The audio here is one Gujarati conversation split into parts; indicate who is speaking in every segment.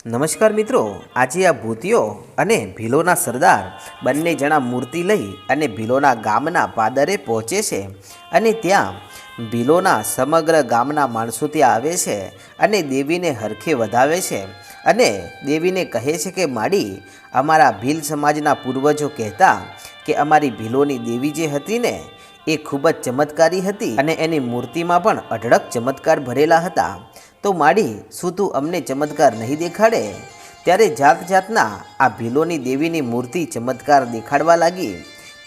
Speaker 1: નમસ્કાર મિત્રો, આજે આ ભૂતિયો અને ભીલોના સરદાર બંને જણા મૂર્તિ લઈ અને ભીલોના ગામના પાદરે પહોંચે છે અને ત્યાં ભીલોના સમગ્ર ગામના માણસો ત્યાં આવે છે અને દેવીને હરખે વધાવે છે. અને દેવીને કહે છે કે, માડી, અમારા ભીલ સમાજના પૂર્વજો કહેતા કે અમારી ભીલોની દેવી જે હતી ને, એ ખૂબ જ ચમત્કારી હતી અને એની મૂર્તિમાં પણ અઢળક ચમત્કાર ભરેલા હતા. તો માડી, શું તું અમને ચમત્કાર નહીં દેખાડે? ત્યારે જાત જાતના આ ભીલોની દેવીની મૂર્તિ ચમત્કાર દેખાડવા લાગી.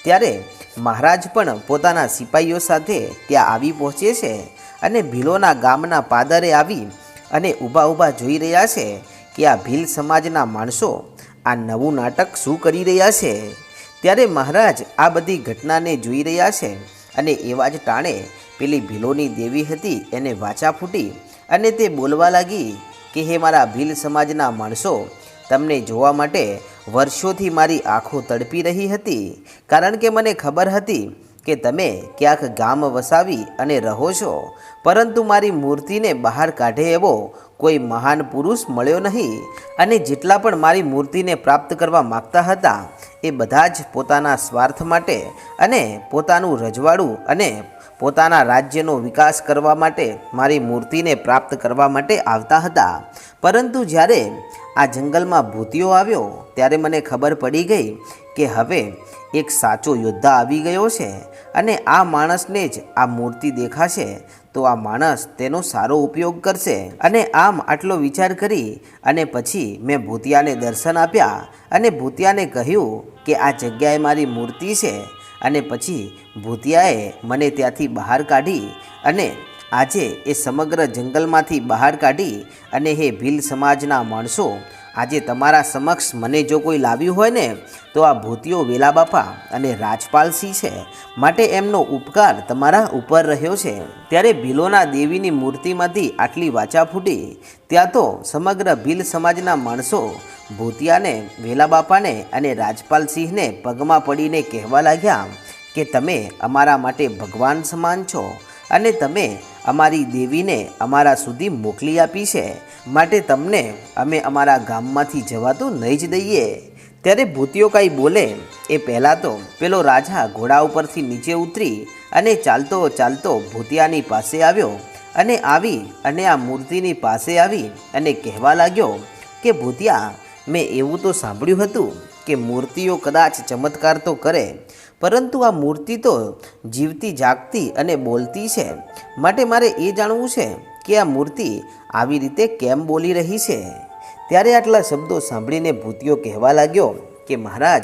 Speaker 1: ત્યારે મહારાજ પણ પોતાના સિપાહીઓ સાથે ત્યાં આવી પહોંચે છે અને ભીલોના ગામના પાદરે આવી અને ઊભા ઊભા જોઈ રહ્યા છે કે આ ભીલ સમાજના માણસો આ નવું નાટક શું કરી રહ્યા છે. ત્યારે મહારાજ આ બધી ઘટનાને જોઈ રહ્યા છે અને એવા જ ટાણે પેલી ભીલોની દેવી હતી એને વાચા ફૂટી અને તે બોલવા લાગી કે, હે મારા ભીલ સમાજના માણસો, તમને જોવા માટે વર્ષોથી મારી આંખો તડપી રહી હતી. કારણ કે મને ખબર હતી કે તમે ક્યાંક ગામ વસાવી અને રહો છો, પરંતુ મારી મૂર્તિને બહાર કાઢે એવો કોઈ મહાન પુરુષ મળ્યો નહીં અને જેટલા પણ મારી મૂર્તિને પ્રાપ્ત કરવા માગતા હતા, એ બધા જ પોતાના સ્વાર્થ માટે અને પોતાનું રજવાડું અને પોતાના રાજ્યનો વિકાસ કરવા માટે મારી મૂર્તિને પ્રાપ્ત કરવા માટે આવતા હતા. પરંતુ જ્યારે આ જંગલમાં ભૂતિયો આવ્યો ત્યારે મને ખબર પડી ગઈ કે હવે એક સાચો યોદ્ધા આવી ગયો છે અને આ માણસને જ આ મૂર્તિ દેખાશે. તો આ માણસ તેનો સારો ઉપયોગ કરશે. અને આમ આટલો વિચાર કરી અને પછી મેં ભૂતિયાને દર્શન આપ્યા અને ભૂતિયાને કહ્યું કે આ જગ્યાએ મારી મૂર્તિ છે. અને પછી ભૂતિયાએ મને ત્યાંથી બહાર કાઢી અને આજે એ સમગ્ર જંગલમાંથી બહાર કાઢી અને હે ભીલ સમાજના માણસો, આજે તમારા સમક્ષ મને જો કોઈ લાવ્યું હોય ને, તો આ ભૂતિયો વેલા બાપા અને રાજપાલસિંહ છે, માટે એમનો ઉપકાર તમારા ઉપર રહ્યો છે. ત્યારે ભીલોના દેવીની મૂર્તિમાંથી આટલી વાચા ફૂટી, ત્યાં તો સમગ્ર ભીલ સમાજના માણસો ભૂતિયાને વેલા બાપાને અને રાજપાલસિંહને પગમાં પડીને કહેવા લાગ્યા કે તમે અમારા માટે ભગવાન સમાન છો અને તમે અમારી દેવીને અમારા સુધી મોકલી આપી છે. માટે તમને અમે અમારા ગામમાંથી જવા તો નહીં જ દઈએ. ત્યારે ભૂતિયો કાંઈ બોલે, એ પહેલાં તો પેલો રાજા ઘોડા ઉપરથી નીચે ઉતરી અને ચાલતો ચાલતો ભૂતિયાની પાસે આવ્યો અને આવી અને આ મૂર્તિની પાસે આવી અને કહેવા લાગ્યો કે, ભૂતિયા, મેં એવું તો સાંભળ્યું હતું કે મૂર્તિઓ કદાચ ચમત્કાર તો કરે, પરંતુ આ મૂર્તિ તો જીવતી, જાગતી અને બોલતી છે. માટે મારે એ જાણવું છે કે આ મૂર્તિ આવી રીતે કેમ બોલી રહી છે? ત્યારે આટલા શબ્દો સાંભળીને ભૂતિયો કહેવા લાગ્યો કે મહારાજ,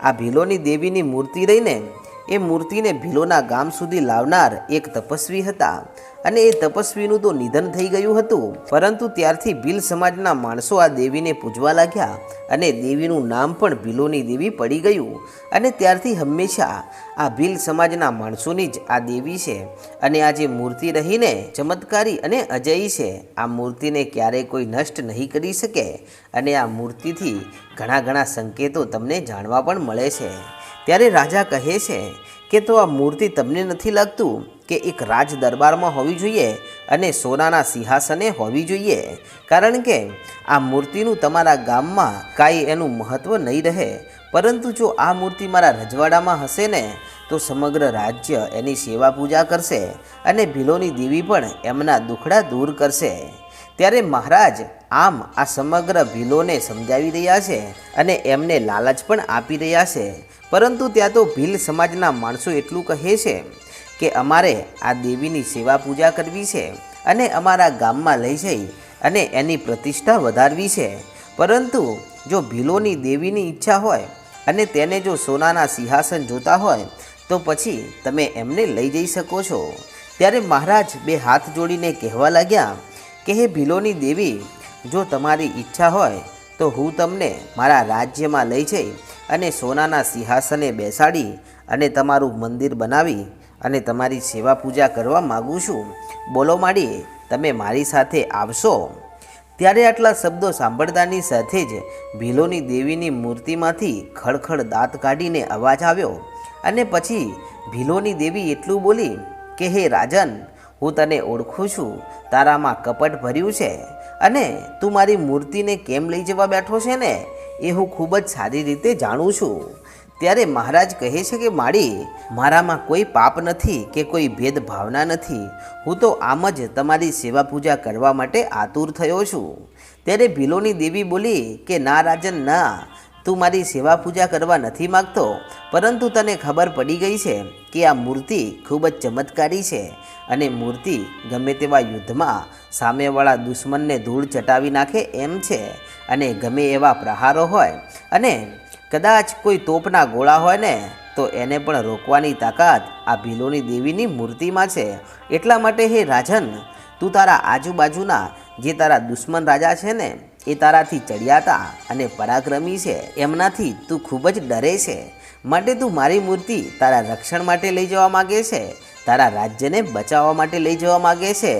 Speaker 1: આ ભીલોની દેવીની મૂર્તિ રહીને એ મૂર્તિને ભીલોના ગામ સુધી લાવનાર એક તપસ્વી હતા. અને એ તપસ્વીનું તો નિધન થઈ ગયું હતું. પરંતુ ત્યારથી ભીલ સમાજના માણસો આ દેવીને પૂજવા લાગ્યા અને દેવીનું નામ પણ ભીલોની દેવી પડી ગયું. અને ત્યારથી હંમેશા આ ભીલ સમાજના માણસોની જ આ દેવી છે. અને આ જે મૂર્તિ રહીને ચમત્કારી અને અજયી છે, આ મૂર્તિને ક્યારેય કોઈ નષ્ટ નહીં કરી શકે. અને આ મૂર્તિથી ઘણા ઘણા સંકેતો તમને જાણવા પણ મળે છે. ત્યારે રાજા કહે છે કે તો આ મૂર્તિ તમને નથી લાગતું કે એક રાજ દરબારમાં હોવી જોઈએ અને સોનાના સિંહાસને હોવી જોઈએ? કારણ કે આ મૂર્તિનું તમારા ગામમાં કાંઈ એનું મહત્ત્વ નહીં રહે. પરંતુ જો આ મૂર્તિ મારા રજવાડામાં હશે ને, તો સમગ્ર રાજ્ય એની સેવા પૂજા કરશે અને ભીલોની દેવી પણ એમના દુખડા દૂર કરશે. ત્યારે મહારાજ આમ આ સમગ્ર ભીલોને સમજાવી રહ્યા છે અને એમને લાલચ પણ આપી રહ્યા છે. પરંતુ ત્યાં તો ભીલ સમાજના માણસો એટલું કહે છે કે અમારે આ દેવીની સેવા પૂજા કરવી છે અને અમારા ગામમાં લઈ જઈ અને એની પ્રતિષ્ઠા વધારવી છે. પરંતુ જો ભીલોની દેવીની ઈચ્છા હોય અને તેને જો સોનાના સિંહાસન જોતા હોય, તો પછી તમે એમને લઈ જઈ શકો છો. ત્યારે મહારાજ બે હાથ જોડીને કહેવા લાગ્યા કે, હે ભીલોની દેવી, જો તમારી ઈચ્છા હોય તો હું તમને મારા રાજ્યમાં લઈ જઈ અને સોનાના સિંહાસને બેસાડી અને તમારું મંદિર બનાવી અને તમારી સેવા પૂજા કરવા માગું છું. બોલો માડી તમે મારી સાથે આવશો? ત્યારે આટલા શબ્દો સાંભળતાની સાથે જ ભીલોની દેવીની મૂર્તિમાંથી ખડખડ દાંત કાઢીને અવાજ આવ્યો અને પછી ભીલોની દેવી એટલું બોલી કે, હે રાજન, હું તને ઓળખું છું. તારામાં કપટ ભર્યું છે. અને તું મારી મૂર્તિને કેમ લઈ જવા બેઠો છે ને, એ હું ખૂબ જ સારી રીતે જાણું છું. ત્યારે મહારાજ કહે છે કે, માળી, મારામાં કોઈ પાપ નથી કે કોઈ ભેદભાવના નથી. હું તો આમ જ તમારી સેવા પૂજા કરવા માટે આતુર થયો છું. ત્યારે ભીલોની દેવી બોલી કે, ના રાજન, ના. તું મારી સેવા પૂજા કરવા નથી માગતો, પરંતુ તને ખબર પડી ગઈ છે કે આ મૂર્તિ ખૂબ જ ચમત્કારી છે અને મૂર્તિ ગમે તેવા યુદ્ધમાં સામેવાળા દુશ્મનને ધૂળ ચટાવી નાખે એમ છે અને ગમે એવા પ્રહારો હોય અને કદાચ કોઈ તોપના ગોળા હોય ને, તો એને પણ રોકવાની તાકાત આ ભીલોની દેવીની મૂર્તિમાં છે. એટલા માટે હે રાજન, તું તારા આજુબાજુના જે તારા દુશ્મન રાજા છે ને, એ તારાથી ચડિયાતા અને પરાક્રમી છે. એમનાથી તું ખૂબ જ ડરે છે. માટે તું મારી મૂર્તિ તારા રક્ષણ માટે લઈ જવા માગે છે. તારા રાજ્યને બચાવવા માટે લઈ જવા માગે છે.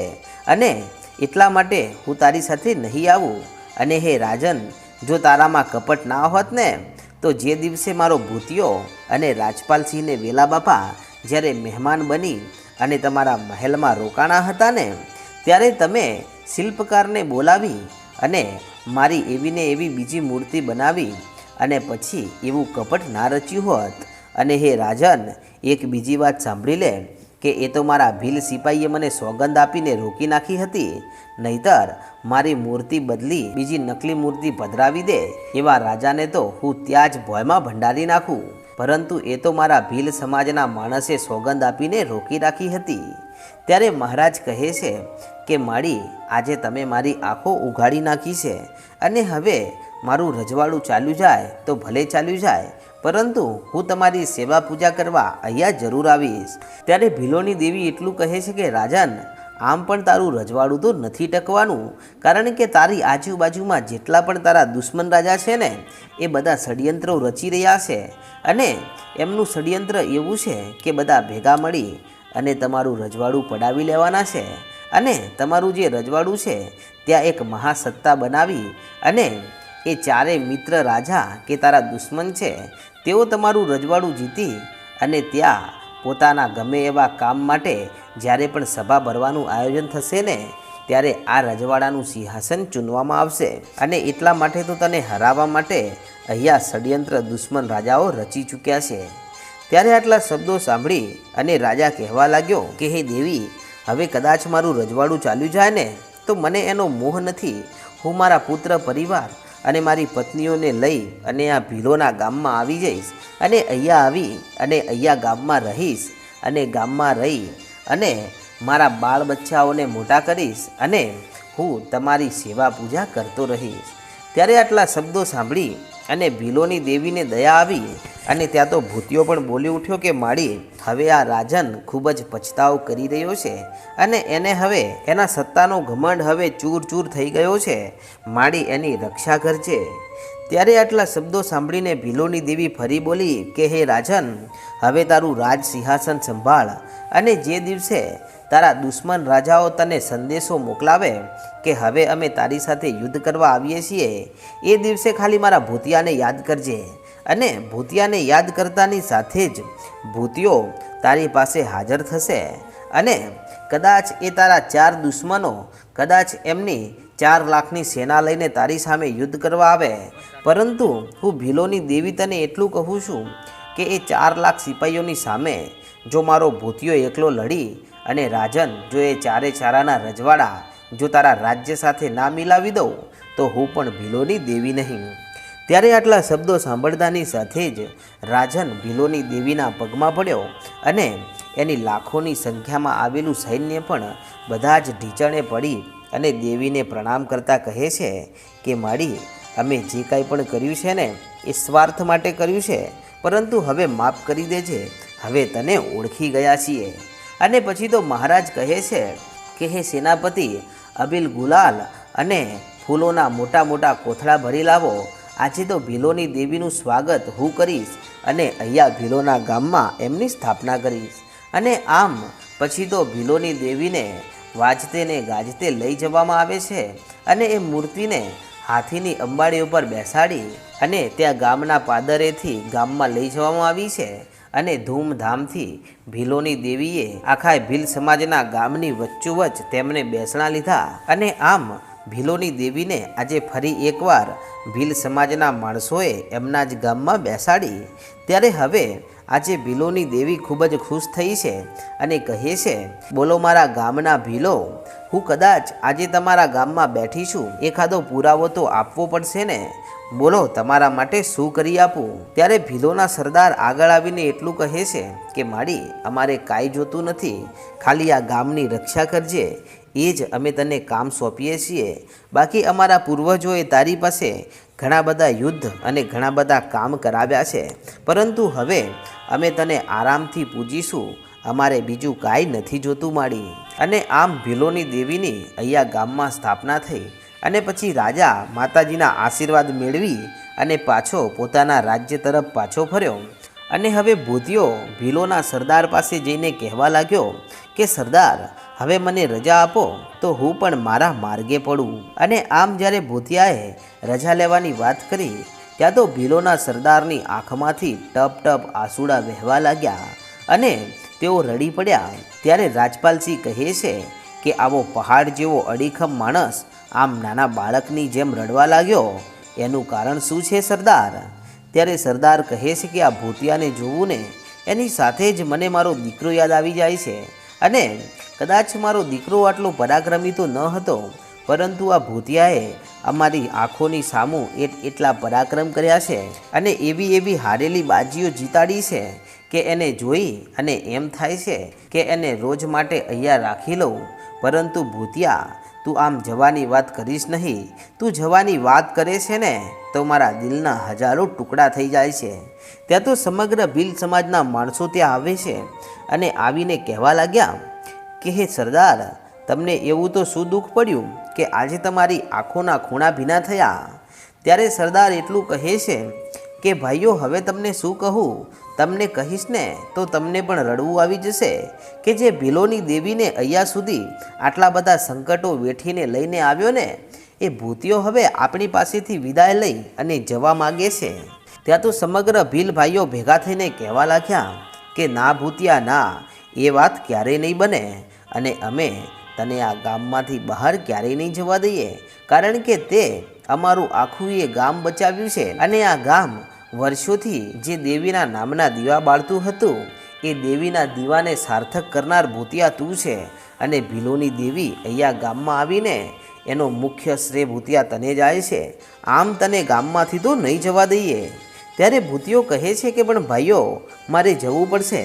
Speaker 1: અને એટલા માટે હું તારી સાથે નહીં આવું. અને હે રાજન, જો તારામાં કપટ ના હોત ને, તો જે દિવસે મારો ભૂતિયો અને રાજપાલસિંહને વેલા બાપા જ્યારે મહેમાન બની અને તમારા મહેલમાં રોકાણા હતા ને, ત્યારે તમે શિલ્પકારને બોલાવી અને મારી એવી ને એવી બીજી મૂર્તિ બનાવી અને પછી એવું કપટ ના રચ્યું હોત. અને હે રાજન, એક બીજી વાત સાંભળી લે. કે એ તો મારા ભીલ સિપાહીએ મને સોગંદ આપીને રોકી નાખી હતી. નહીતર મારી મૂર્તિ બદલી બીજી નકલી મૂર્તિ પધરાવી દે એવા રાજાને તો હું ત્યાં જ ભોયમાં ભંડારી નાખું. પરંતુ એ તો મારા ભીલ સમાજના માણસે સોગંદ આપીને રોકી રાખી હતી. ત્યારે મહારાજ કહે છે કે, માળી, આજે તમે મારી આંખો ઉઘાડી નાખી છે અને હવે મારું રજવાડું ચાલ્યું જાય તો ભલે ચાલ્યું જાય. પરંતુ હું તમારી સેવા પૂજા કરવા અહીંયા જરૂર આવીશ. ત્યારે ભીલોની દેવી એટલું કહે છે કે, રાજન, આમ પણ તારું રજવાડું તો નથી ટકવાનું. કારણ કે તારી આજુબાજુમાં જેટલા પણ તારા દુશ્મન રાજા છે ને, એ બધા ષડયંત્રો રચી રહ્યા છે. અને એમનું ષડયંત્ર એવું છે કે, બધા ભેગા મળી અને તમારું રજવાડું પડાવી લેવાના છે. અને તમારું જે રજવાડું છે, ત્યાં એક મહાસત્તા બનાવી અને એ ચારે મિત્ર રાજા કે તારા દુશ્મન છે તેઓ તમારું રજવાડું જીતી અને ત્યાં પોતાના ગમે એવા કામ માટે જ્યારે પણ સભા ભરવાનું આયોજન થશે ને, ત્યારે આ રજવાડાનું સિંહાસન ચૂનવામાં આવશે. અને એટલા માટે તો તને હરાવવા માટે અહીંયા ષડયંત્ર દુશ્મન રાજાઓ રચી ચૂક્યા છે. ત્યારે આટલા શબ્દો સાંભળી અને રાજા કહેવા લાગ્યો કે, હે દેવી, હવે કદાચ મારું રજવાડું ચાલ્યું જાય ને, તો મને એનો મોહ નથી. હું મારા પુત્ર પરિવાર અને મારી પત્નીઓને લઈ અને આ ભીલોના ગામમાં આવી જઈશ. અને અહીંયા આવી અને અહીંયા ગામમાં રહીશ અને ગામમાં રહી અને મારા બાળ બચ્ચાઓને મોટા કરીશ અને હું તમારી સેવા પૂજા કરતો રહીશ. ત્યારે આટલા શબ્દો સાંભળી અને ભીલોની દેવીને દયા આવી અને ત્યાં તો ભૂતિયો પણ બોલી ઉઠ્યો કે, માળી, હવે આ રાજન ખૂબ જ પછતાવ કરી રહ્યો છે અને એને હવે, એના સત્તાનો ઘમંડ હવે ચૂર ચૂર થઈ ગયો છે. માળી એની રક્ષા કરજે. ત્યારે આટલા શબ્દો સાંભળીને ભીલોની દેવી ફરી બોલી કે, હે રાજન, હવે તારું રાજ સિંહાસન સંભાળ અને જે દિવસે તારા દુશ્મન રાજાઓ તને સંદેશો મોકલાવે કે હવે અમે તારી સાથે યુદ્ધ કરવા આવીએ છીએ. એ દિવસે ખાલી મારા ભૂતિયાને યાદ કરજે અને ભૂતિયાને યાદ કરતાની સાથે જ ભૂતિયો તારી પાસે હાજર થશે અને કદાચ એ તારા ચાર દુશ્મનો કદાચ એમની ચાર લાખની સેના લઈને તારી સામે યુદ્ધ કરવા આવે. પરંતુ હું ભીલોની દેવી તને એટલું કહું છું કે એ ચાર લાખ સિપાહીઓની સામે જો મારો ભૂતિયો એકલો લડી અને રાજન, જો એ ચારે ચારાના રજવાડા જો તારા રાજ્ય સાથે ના મિલાવી દઉં, તો હું પણ ભીલોની દેવી નહીં. ત્યારે આટલા શબ્દો સાંભળતાની સાથે જ રાજન ભીલોની દેવીના પગમાં પડ્યો અને એની લાખોની સંખ્યામાં આવેલું સૈન્ય પણ બધા જ ઢીચણે પડી અને દેવીને પ્રણામ કરતા કહે છે કે મારી અમે જે કાંઈ પણ કર્યું છે ને, એ સ્વાર્થ માટે કર્યું છે, પરંતુ હવે માફ કરી દેજે, હવે તને ઓળખી ગયા છીએ. અને પછી તો મહારાજ કહે છે કે, હે સેનાપતિ અબિલ ગુલાલ અને ફૂલોના મોટા મોટા કોથળા ભરી લાવો. આજે તો ભીલોની દેવીનું સ્વાગત હું કરીશ અને અહીંયા ભીલોના ગામમાં એમની સ્થાપના કરીશ. અને આમ પછી તો ભીલોની દેવીને વાજતે ને ગાજતે લઈ જવામાં આવે છે અને એ મૂર્તિને હાથીની અંબાડી ઉપર બેસાડી અને ત્યાં ગામના પાદરેથી ગામમાં લઈ જવામાં આવી છે. અને ધૂમધામથી ભીલોની દેવીએ આખા ભીલ સમાજના ગામની વચ્ચોવચ્ચ તેમને બેસણા લીધા અને આમ ભીલોની દેવીને આજે ફરી એકવાર ભીલ સમાજના માણસોએ એમના જ ગામમાં બેસાડી. ત્યારે હવે આજે ભીલોની દેવી ખૂબ જ ખુશ થઈ છે અને કહે છે, બોલો મારા ગામના ભીલો, હું કદાચ આજે તમારા ગામમાં બેઠી છું. એખાદો પુરાવો તો આપવો પડશે ને? બોલો, તમારા માટે શું કરી આપું? ત્યારે ભીલોના સરદાર આગળ આવીને એટલું કહે છે કે, માડી, અમારે કાંઈ જોતું નથી. ખાલી આ ગામની રક્ષા કરજે. એ જ અમે તને કામ સોંપીએ છીએ. બાકી અમારા પૂર્વજોએ તારી પાસે ઘણા બધા યુદ્ધ અને ઘણા બધા કામ કરાવ્યા છે. પરંતુ હવે અમે તને આરામથી પૂજીશું. અમારે બીજું કાંઈ નથી જોતું, માડી. અને આમ ભીલોની દેવીની અહીંયા ગામમાં સ્થાપના થઈ. અને પછી રાજા માતાજીના આશીર્વાદ મેળવી અને પાછો પોતાના રાજ્ય તરફ પાછો ફર્યો. અને હવે ભૂતિયો ભીલોના સરદાર પાસે જઈને કહેવા લાગ્યો કે, સરદાર, હવે મને રજા આપો, તો હું પણ મારા માર્ગે પડું. અને આમ જ્યારે ભૂતિયાએ રજા લેવાની વાત કરી, ત્યાં તો ભીલોના સરદારની આંખમાંથી ટપ ટપ આંસુડા વહેવા લાગ્યા અને તેઓ રડી પડ્યા. ત્યારે રાજપાલસિંહ કહે છે કે, આવો પહાડ જેવો અડીખમ માણસ આમ નાના બાળકની જેમ રડવા લાગ્યો. એનું કારણ શું છે સરદાર? ત્યારે સરદાર કહે છે કે આ ભૂતિયાને જોવું ને, એની સાથે જ મને મારો દીકરો યાદ આવી જાય છે. અને કદાચ મારો દીકરો આટલો પરાક્રમી તો ન હતો, પરંતુ આ ભૂતિયાએ અમારી આંખોની સામું એટ એટલા પરાક્રમ કર્યા છે અને એવી એવી હારેલી બાજીઓ જીતાડી છે કે એને જોઈ અને એમ થાય છે કે એને રોજ માટે અહીંયા રાખી લઉં. પરંતુ ભૂતિયા તું આમ જવાની વાત કરીશ નહીં. તું જવાની વાત કરે છે ને, તો મારા દિલના હજારો ટુકડા થઈ જાય છે. ત્યાં તો સમગ્ર ભીલ સમાજના માણસો ત્યાં આવે છે અને આવીને કહેવા લાગ્યા કે, હે સરદાર, તમને એવું તો શું દુઃખ પડ્યું કે આજે તમારી આંખોના ખૂણા ભીના થયા? ત્યારે સરદાર એટલું કહે છે કે, ભાઈઓ, હવે તમને શું કહું? તમને કહીશ ને, તો તમને પણ રડવું આવી જશે કે જે ભીલોની દેવીને અહીંયા સુધી આટલા બધા સંકટો વેઠીને લઈને આવ્યો ને, એ ભૂતિયો હવે આપણી પાસેથી વિદાય લઈ અને જવા માગે છે. ત્યાં તો સમગ્ર ભીલ ભાઈઓ ભેગા થઈને કહેવા લાગ્યા કે, ના ભૂતિયા, ના, એ વાત ક્યારેય નહીં બને અને અમે તને આ ગામમાંથી બહાર ક્યારેય નહીં જવા દઈએ, કારણ કે તે અમારું આખું એ ગામ બચાવ્યું છે અને આ ગામ વર્ષોથી જે દેવીના નામના દીવા બાળતું હતું, એ દેવીના દીવાને સાર્થક કરનાર ભૂતિયા તું છે અને ભીલોની દેવી અહીંયા ગામમાં આવીને એનો મુખ્ય શ્રેય ભૂતિયા તને જાય છે. આમ તને ગામમાંથી તો નહીં જવા દઈએ. ત્યારે ભૂતિયો કહે છે કે, પણ ભાઈઓ, મારે જવું પડશે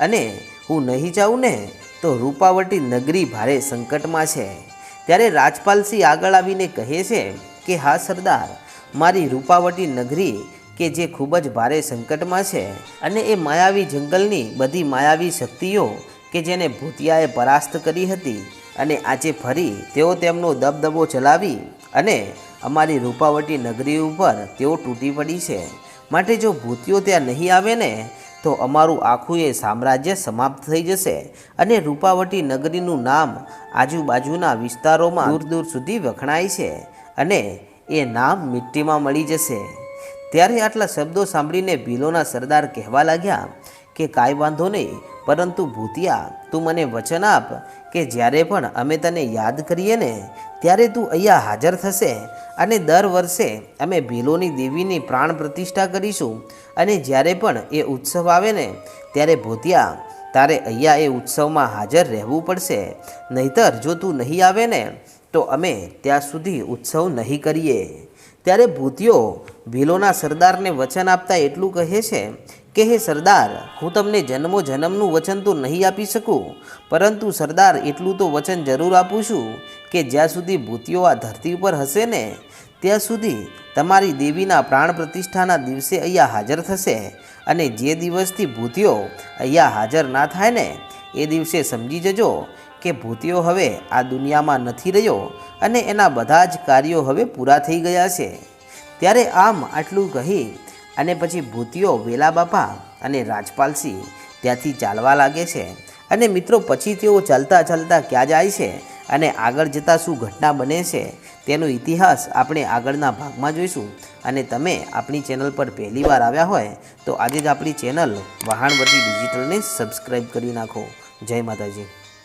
Speaker 1: અને હું નહીં જાઉં ને, તો રૂપાવટી નગરી ભારે સંકટમાં છે. ત્યારે રાજપાલસિંહ આગળ આવીને કહે છે કે, હા, સરદાર, મારી રૂપાવટી નગરી કે જે ખૂબ જ ભારે સંકટમાં છે અને એ માયાવી જંગલની બધી માયાવી શક્તિઓ કે જેને ભૂતિયાએ પરાસ્ત કરી હતી અને આજે ફરી તેઓ તેમનો દબદબો ચલાવી અને અમારી રૂપાવટી નગરી ઉપર તેઓ તૂટી પડી છે. માટે જો ભૂતિઓ ત્યાં નહીં આવે ને, તો અમારું આખું એ સામ્રાજ્ય સમાપ્ત થઈ જશે અને રૂપાવટી નગરીનું નામ આજુબાજુના વિસ્તારોમાં દૂર દૂર સુધી વખણાય છે અને એ નામ મિટ્ટીમાં મળી જશે. ત્યારે આટલા શબ્દો સાંભળીને ભીલોના સરદાર કહેવા લાગ્યા કે કાંઈ વાંધો નહીં, પરંતુ ભૂતિયા, તું મને વચન આપ કે જ્યારે પણ અમે તને યાદ કરીએ ને, ત્યારે તું અહીંયા હાજર થશે અને દર વર્ષે અમે ભીલોની દેવીની પ્રાણ પ્રતિષ્ઠા કરીશું અને જ્યારે પણ એ ઉત્સવ આવે ને, ત્યારે ભૂતિયા, તારે અહીંયા એ ઉત્સવમાં હાજર રહેવું પડશે. નહીતર જો તું નહીં આવે ને, તો અમે ત્યાં સુધી ઉત્સવ નહીં કરીએ. ત્યારે ભૂતિયો ભીલોના સરદારને વચન આપતા એટલું કહે છે કે, હે સરદાર, હું તમને જન્મો જન્મનું વચન તો નહીં આપી શકું, પરંતુ સરદાર, એટલું તો વચન જરૂર આપું છું કે જ્યાં સુધી ભૂતિયો આ ધરતી ઉપર હશે ને, ત્યાં સુધી તમારી દેવીના પ્રાણ પ્રતિષ્ઠાના દિવસે અહીંયા હાજર થશે અને જે દિવસથી ભૂતિયો અહીંયા હાજર ના થાય ને, એ દિવસે સમજી જજો કે ભૂતિયો હવે આ દુનિયામાં નથી રહ્યો અને એના બધા જ કાર્યો હવે પૂરા થઈ ગયા છે. ત્યારે આમ આટલું કહી અને પછી ભૂતિયો વેલા બાપા અને રાજપાલસિંહ ત્યાંથી ચાલવા લાગે છે અને મિત્રો પછી તેઓ ચાલતા ચાલતા ક્યાં જાય છે અને આગળ જતાં શું ઘટના બને છે તેનો ઇતિહાસ આપણે આગળના ભાગમાં જોઈશું. અને તમે આપણી ચેનલ પર પહેલી વાર આવ્યા હોય તો આજે જ આપણી ચેનલ વહાણવટી ડિજિટલને સબસ્ક્રાઈબ કરી નાખો. જય માતાજી.